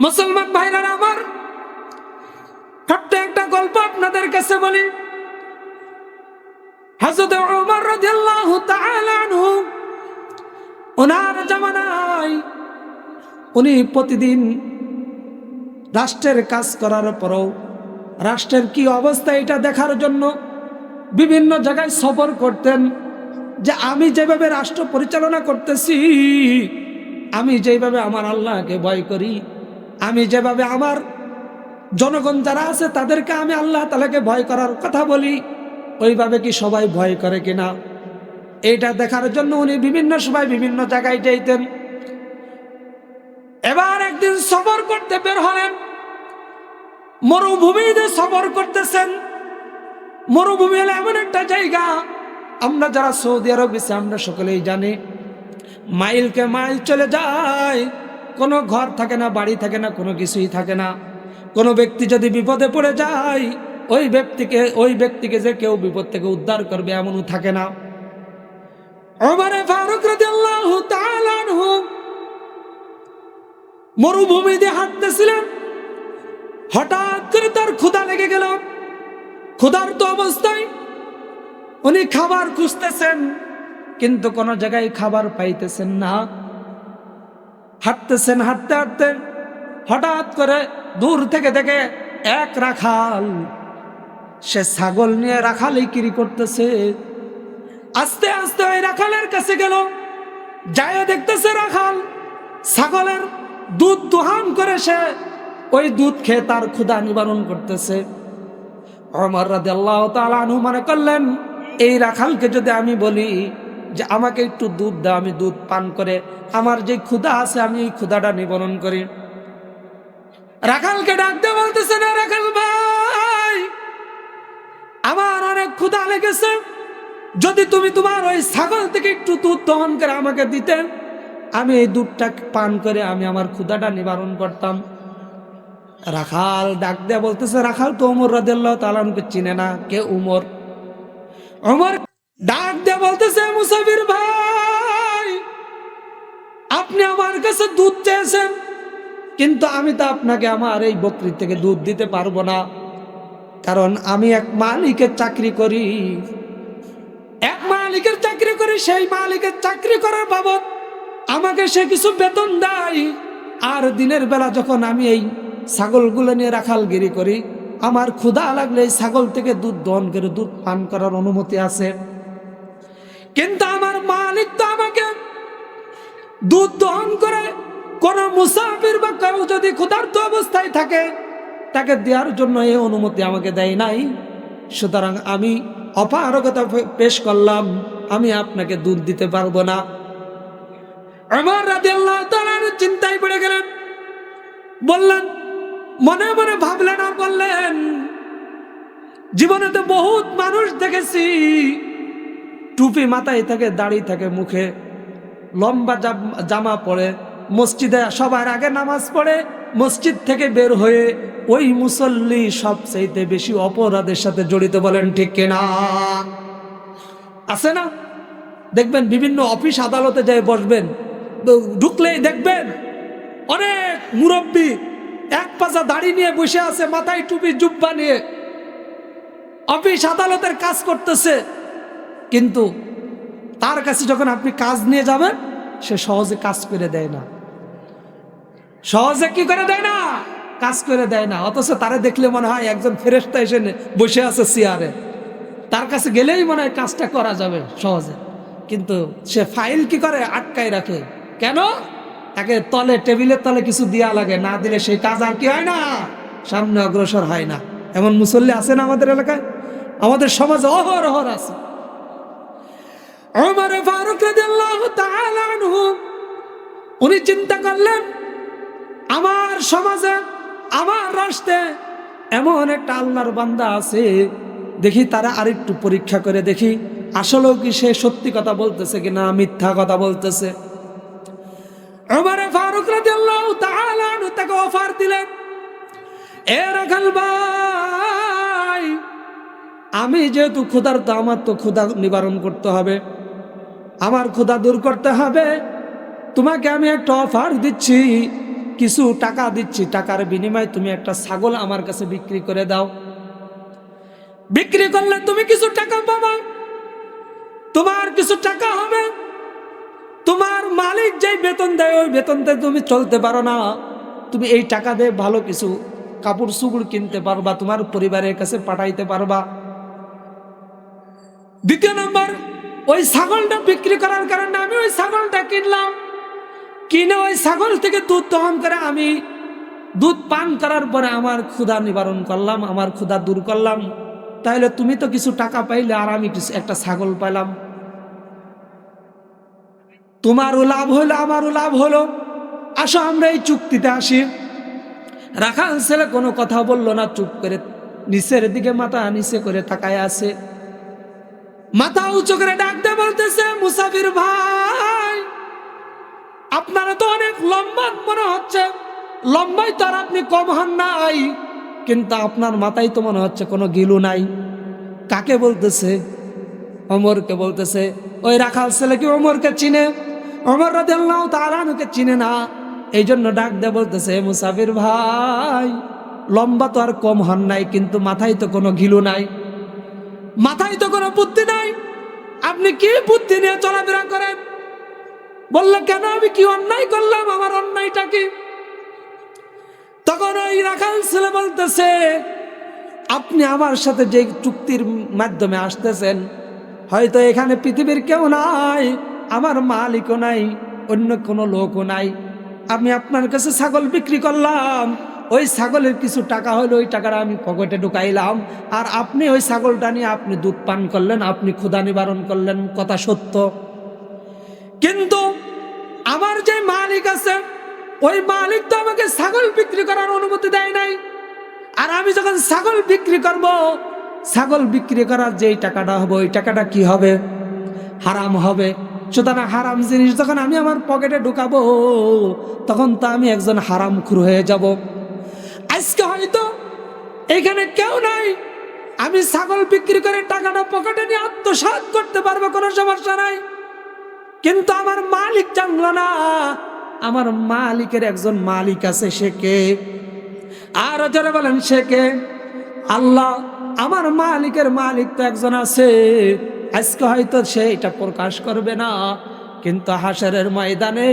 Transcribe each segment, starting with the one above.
মুসলমান ভাইরা আমার ছোট্ট একটা গল্প আপনাদের কাছে বলি। হযরত ওমর রাদিয়াল্লাহু তাআলা আনহু ওনার জামানায় উনি প্রতিদিন রাষ্ট্রের কাজ করার পরও রাষ্ট্রের কি অবস্থা এটা দেখার জন্য বিভিন্ন জায়গায় সফর করতেন যে আমি যেভাবে রাষ্ট্র পরিচালনা করতেছি, আমি যেভাবে আমার আল্লাহকে ভয় করি আমি যেভাবে আমার জনগণ যারা আছে, তাদেরকে আমি আল্লাহ তালাকে ভয় করার কথা বলি। ওইভাবে কি সবাই ভয় করে কিনা? এইটা দেখার জন্য উনি বিভিন্ন সময় বিভিন্ন জায়গায় যাইতেন। এবার একদিন সফর করতে বের হলেন। মরুভূমিতে সফর করতেছেন। মরুভূমি হলে এমন একটা জায়গা। আমরা যারা সৌদি আরব এসে আমরা সকলেই জানি, মাইলকে মাইল চলে যায়। কোনো ঘর থাকে না, বাড়ি থাকে না, কোনো কিছুই থাকে না। কোনো ব্যক্তি যদি বিপদে পড়ে যায়, ওই ব্যক্তিকে ওই ব্যক্তিকে যে কেউ বিপদ থেকে উদ্ধার করবে এমনও থাকে না। ওমরে ফারুক রাদিয়াল্লাহু হাঁটতেছিলেন। হঠাৎ করে তার ক্ষুধা লেগে গেল। ক্ষুধার্ত অবস্থায় উনি খাবার খুঁজতেছেন, কিন্তু কোনো জায়গায় খাবার পাইতেছেন না। হাঁটতেছেন, হাঁটতে হাঁটতে হঠাৎ করে দূর থেকে দেখে এক রাখাল। সে ছাগল নিয়ে রাখালি কিরি করতেছে। আস্তে আস্তে ওই রাখালের কাছে গেল। যায় দেখতেছে রাখাল। ছাগলের দুধ দোহান করে সে ওই দুধ খেয়ে তার ক্ষুধা নিবারণ করতেছে। অমর রাদে আল্লাহ তালু মনে করলেন, এই রাখালকে যদি আমি বলি যে আমাকে একটু দুধ দাও, আমি দুধ পান করে আমার যে ক্ষুধা আছে, আমি এই ক্ষুধাটা নিবারণ করি। রাখালকে ডাকতে বলতেছে, না রাখাল ভাই, আমার অনেক ক্ষুধা লেগেছে। যদি তুমি তোমার ওই ছাগল থেকে একটু দুধ দহন করে আমাকে দিতে, আমি এই দুধটা পান করে আমি আমার ক্ষুধাটা নিবারণ করতাম। রাখাল ডাক দেয়া বলতেছে, রাখাল, তো উমর রাদিয়াল্লাহু তাআলাকে চিনে না? কে উমর? উমর ডাক দেয়া বলতেছে, মুসাফির ভাই, আপনি আমার কাছে দুধ চেয়েছেন, কিন্তু আমি তো আপনাকে আমার এই বকরির থেকে দুধ দিতে পারব না। কারণ আমি এক মালিকের চাকরি করি। এক মালিকের চাকরি করি, সেই মালিকের চাকরি করার বাবদ আমাকে সে কিছু বেতন দেয়। আর দিনের বেলা যখন আমি এই ছাগলগুলো নিয়ে রাখালগিরি করি, আমার ক্ষুধা লাগলে এই ছাগল থেকে দুধ দহন করে দুধ পান করার অনুমতি আছে। কিন্তু আমার মালিক তো আমাকে দুধ দহন করে কোন মুসাফির বা কেউ যদি ক্ষুধার্ত অবস্থায় থাকে, তাকে দেওয়ার জন্য এই অনুমতি আমাকে দেয় নাই। সুতরাং আমি অপারগতা পেশ করলাম, আমি আপনাকে দুধ দিতে পারব না। আমার রাতে আল্লাহ চিন্তায় পড়ে গেলেন। বললেন, মনে মনে ভাবলেন আর বললেন, জীবনে তো বহুত মানুষ দেখেছি। টুপি মাথায় থাকে, দাড়ি থাকে, মুখে লম্বা জাম- পরে। মসজিদে সবার আগে নামাজ পড়ে, মসজিদ থেকে বের হয়ে ওই মুসল্লি সবচাইতে বেশি অপরাধের সাথে জড়িত বলেন, ঠিক কিনা? আছে না? দেখবেন বিভিন্ন অফিস আদালতে যায় বসবেন, ঢুকলেই দেখবেন অনেক মুরব্বী এক পাশা দাড়ি নিয়ে বসে আছে, মাথায় টুপি, জুব্বা নিয়ে। অফিস আদালতের কাজ করতেছে। কিন্তু তার কাছে যখন আপনি কাজ নিয়ে যাবেন, সে সহজে কাজ করে দেয় না। সহজে কি করে দেয় না? কাজ করে দেয় না। অথচ তারে দেখলে মনে হয় একজন ফেরেস্তা এসে বসে আছে চেয়ারে তার কাছে গেলেই মনে হয় কাজটা করা যাবে সহজে। কিন্তু সে ফাইল কি করে আটকায় রাখে? কেন? তাকে তলে, টেবিলের তলে কিছু দেওয়া লাগে। না দিলে সেই কাজ আর কি হয় না? সামনে অগ্রসর হয় না। এমন মুসল্লি আছে না আমাদের এলাকায়? আমাদের সমাজে অহর অহর আছে। ওমর ফারুক উনি চিন্তা করলেন, আমার সমাজে, আমার রাষ্ট্রে এমন একটা আল্লাহর বান্দা আছে, দেখি তারা আরেকটু পরীক্ষা করে দেখি, আসলেও কি সে সত্যি কথা বলতেছে কিনা, মিথ্যা কথা বলতেছে। ওমর ফারুক তাকে অফার দিলেন, এ রাখাল ভাই, আমি যেহেতু ক্ষুধার্ত, আমার তো ক্ষুধা নিবারণ করতে হবে। আমার ক্ষুধা দূর করতে হবে। তোমাকে আমি একটা অফার দিচ্ছি। কিছু টাকা দিচ্ছি। টাকার বিনিময়ে তুমি একটা ছাগল আমার কাছে বিক্রি করে দাও। বিক্রি করলে তুমি কিছু টাকা পাবা। তোমার কিছু টাকা হবে। তোমার মালিক যেই বেতন দেয়, ওই বেতনতে তুমি চলতে পারো না। তুমি এই টাকা দিয়ে ভালো কিছু কাপড় সুগুড় কিনতে পারবা, তোমার পরিবারের কাছে পাঠাইতে পারবা। দ্বিতীয় নম্বর ওই ছাগলটা বিক্রি করার কারণে আমি ওই ছাগলটা কিনলাম। কিনে ওই ছাগল থেকে দুধ দহন করে আমি দুধ পান করার পরে আমার ক্ষুধা নিবারণ করলাম, আমার ক্ষুধা দূর করলাম। তাহলে তুমি তো কিছু টাকা পাইলে আর আমি কিছু একটা ছাগল পাইলাম। তোমারও লাভ হলো আমারও লাভ হলো আসো আমরা এই চুক্তিতে আসি। রাখাল ছেলে কোনো কথা বলল না, চুপ করে নিচের দিকে মাথা নিচে করে তাকায় আছে। মাথা উঁচু করে ডাকতে বলতেছে, মুসাফির ভাই, আপনারা তো অনেক লম্বা মনে হচ্ছে। লম্বাই তো আর আপনি কম হন নাই, কিন্তু আপনার মাথায় তো মনে হচ্ছে কোনো গিলু নাই। কাকে বলতেছে? অমরকে বলতেছে, ওই রাখাল ছেলে কি অমরকে চিনে? অমর রাদিয়াল্লাহু তাআলাকে চিনে না? এই জন্য ডাক দিয়ে বলতেছে, মুসাফির ভাই, লম্বা তো আর কম হন নাই, কিন্তু মাথায় তো কোনো ঘিলু নাই। মাথায় তো কোনো বুদ্ধি নাই। আপনি কি বুদ্ধি নিয়ে চলাফেরা করেন? বললে, কেন আমি কি অন্যায় করলাম? আমার অন্যায়টা কি? তখন ওই রাখাল ছেলে বলতেছে, আপনি আমার সাথে যে চুক্তির মাধ্যমে আসতেছেন, হয়তো এখানে পৃথিবীর কেউ নাই, আমার মালিকও নাই, অন্য কোনো লোকও নাই। আমি আপনার কাছে ছাগল বিক্রি করলাম ওই ছাগলের কিছু টাকা হলো ওই টাকাটা আমি পকেটে ঢুকাইলাম। আর আপনি ওই ছাগলটা নিয়ে আপনি দুধ পান করলেন, আপনি ক্ষুধা নিবারণ করলেন, কথা সত্য। কিন্তু আমার যে মালিক আছে, ওই মালিক তো আমাকে ছাগল বিক্রি করার অনুমতি দেয় নাই। আর আমি যখন ছাগল বিক্রি করব, ছাগল বিক্রি করার যেই টাকাটা হবে, ওই টাকাটা কি হবে? হারাম হবে। সুতরাং হারাম জিনিস যখন আমি আমার পকেটে ঢুকাবো, তখন তো আমি একজন হারাম খুর হয়ে যাব। এখানে কেউ নাই। আমি ছাগল বিক্রি করে টাকাটা পকেটে নিয়ে আত্মসাৎ করতে পারব, কোনো সমস্যা নাই। কিন্তু আমার মালিক জানলো না, আমার মালিকের একজন মালিক আছে, সে কে? আর যারা বলেন, সে কে? আল্লাহ, আমার মালিকের মালিক তো একজন আছে। আজকে হয়তো সে এটা প্রকাশ করবে না, কিন্তু হাসারের ময়দানে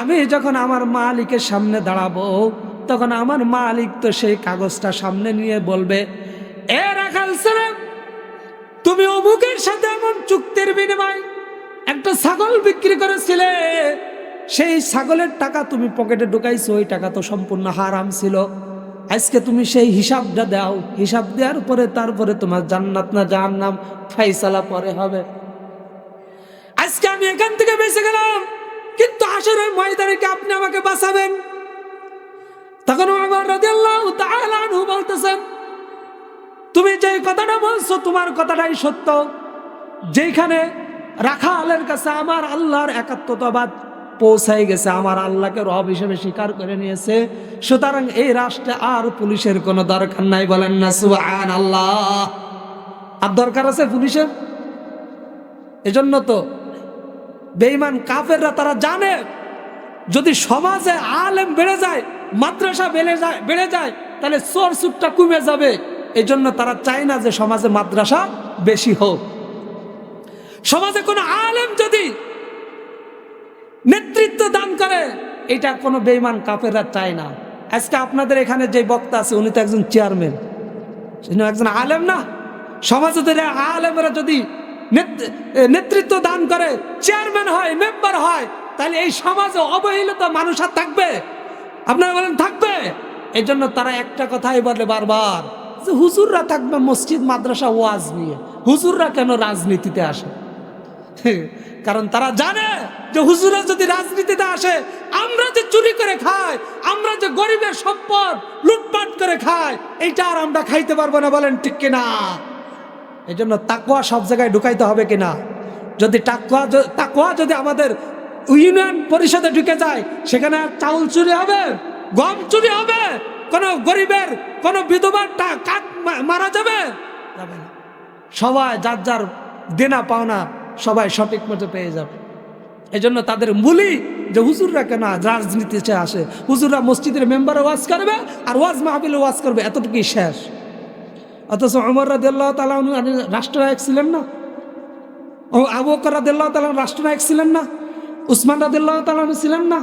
আমি যখন আমার মালিকের সামনে দাঁড়াবো তখন আমার মালিক তো সেই কাগজটা সামনে নিয়ে বলবে, এ রাখাল তুমি অমুকের সাথে এমন চুক্তির বিনিময় একটা ছাগল বিক্রি করেছিলে। সেই ছাগলের টাকা তুমি পকেটে ঢুকাইছো, ওই টাকা তো সম্পূর্ণ হারাম ছিল। আজকে তুমি সেই হিসাবটা দাও। হিসাব দেওয়ার পরে তারপরে তোমার জান্নাত না নাম ফাইসালা পরে হবে। আজকে আমি এখান থেকে বেঁচে গেলাম, কিন্তু আসলে ময়দানে কি আপনি আমাকে বাঁচাবেন? তখন বলতেছেন, তুমি যে কথাটা বলছো তোমার কথাটাই সত্য। যেখানে রাখালের কাছে আমার আল্লাহর একাত্মতাবাদ পৌঁছাই গেছে, আমার আল্লাহকে রব হিসেবে স্বীকার করে নিয়েছে, সুতরাং এই রাষ্ট্রে আর পুলিশের কোনো দরকার নাই। বলেন না সুবহান আল্লাহ আর দরকার আছে পুলিশের? এজন্য তো বেঈমান কাফেররা তারা জানে, যদি সমাজে আলেম বেড়ে যায় মাদ্রাসা বেড়ে যায় বেড়ে যায়, তাহলে চোর সুটটা কমে যাবে। এই জন্য তারা চায় না যে সমাজে মাদ্রাসা বেশি হোক। সমাজে কোনো আলেম যদি নেতৃত্ব দান করে, এটা কোনো বেইমান কাপেরা চায় না। আজকে আপনাদের এখানে যে বক্তা আছে, উনি তো একজন চেয়ারম্যান তিনি একজন আলেম না। সমাজে যদি আলেমরা যদি নেতৃত্ব দান করে চেয়ারম্যান হয় মেম্বার হয়, তাহলে এই সমাজে অবহেলিত মানুষ আর থাকবে? আপনারা বলেন, থাকবে? এই জন্য তারা একটা কথাই বলে বারবার, যে হুজুররা থাকবে মসজিদ, মাদ্রাসা, ওয়াজ নিয়ে। হুজুররা কেন রাজনীতিতে আসে? কারণ তারা জানে যে হুজুরা যদি রাজনীতিতে আসে, আমরা যে চুরি করে খাই, আমরা যে গরিবের সম্পদ লুটপাট করে খাই, এইটা আর আমরা খাইতে পারব না, বলেন ঠিক কিনা? এই জন্য তাকুয়া সব জায়গায় ঢুকাইতে হবে কিনা? যদি টাকুয়া তাকুয়া যদি আমাদের ইউনিয়ন পরিষদে ঢুকে যায়, সেখানে চাউল চুরি হবে, গম চুরি হবে, কোন গরিবের, কোন বিধবার মারা যাবে। সবাই যার যার দেনা পাওনা, সবাই সঠিক মতো পেয়ে যাবে। এজন্য তাদের মূলই যে হুজুররা কেন রাজনীতিতে আসে? হুজুররা মসজিদের মেম্বারে ওয়াজ করবে আর ওয়াজ মাহবিলে ওয়াজ করবে, এতটুকুই শেষ। অথচ অমর রাদিল্লাহ তালা রাষ্ট্রনায়ক ছিলেন না? ও আবু তালা রাষ্ট্রনায়ক ছিলেন না? উসমান রাদিল্লাহ তালা ছিলেন না।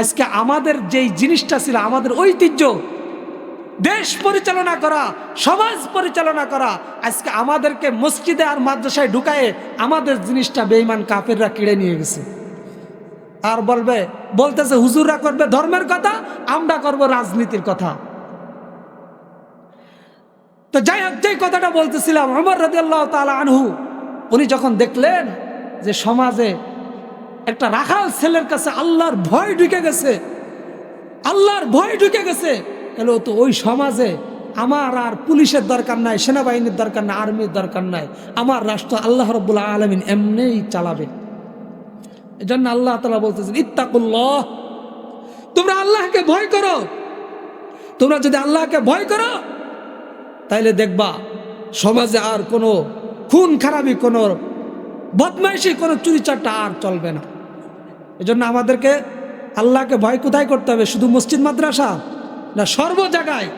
আজকে আমাদের যেই জিনিসটা ছিল, আমাদের ঐতিহ্য, দেশ পরিচালনা করা, সমাজ পরিচালনা করা, আজকে আমাদেরকে মসজিদে আর মাদ্রাসায় ঢুকায়ে আমাদের জিনিসটা বেইমান কাপেররা কিড়ে নিয়ে গেছে। আর বলবে, বলতেছে, হুজুররা করবে ধর্মের কথা, আমরা করব রাজনীতির কথা। তো যাই হোক, যেই কথাটা বলতেছিলাম অমর রাজি আল্লাহ তালা আনহু, উনি যখন দেখলেন যে সমাজে একটা রাখাল ছেলের কাছে আল্লাহর ভয় ঢুকে গেছে। আল্লাহর ভয় ঢুকে গেছে। এলো তো ওই সমাজে আমার আর পুলিশের দরকার নাই, সেনাবাহিনীর দরকার নাই, আর্মির দরকার নাই। আমার রাষ্ট্র আল্লাহ রব্বুল্লাহ আলমিন এমনিই চালাবে। এজন্য আল্লাহ তালা বলতেছেন, ইত্তাকুল্লাহ, তোমরা আল্লাহকে ভয় করো। তোমরা যদি আল্লাহকে ভয় করো, তাইলে দেখবা সমাজে আর কোনো খুন খারাপি, কোনো বদমাইশি, কোনো চুরিচারটা আর চলবে না। এজন্য আমাদেরকে আল্লাহকে ভয় কোথায় করতে হবে? শুধু মসজিদ মাদ্রাসা না সর্ব জায়গায়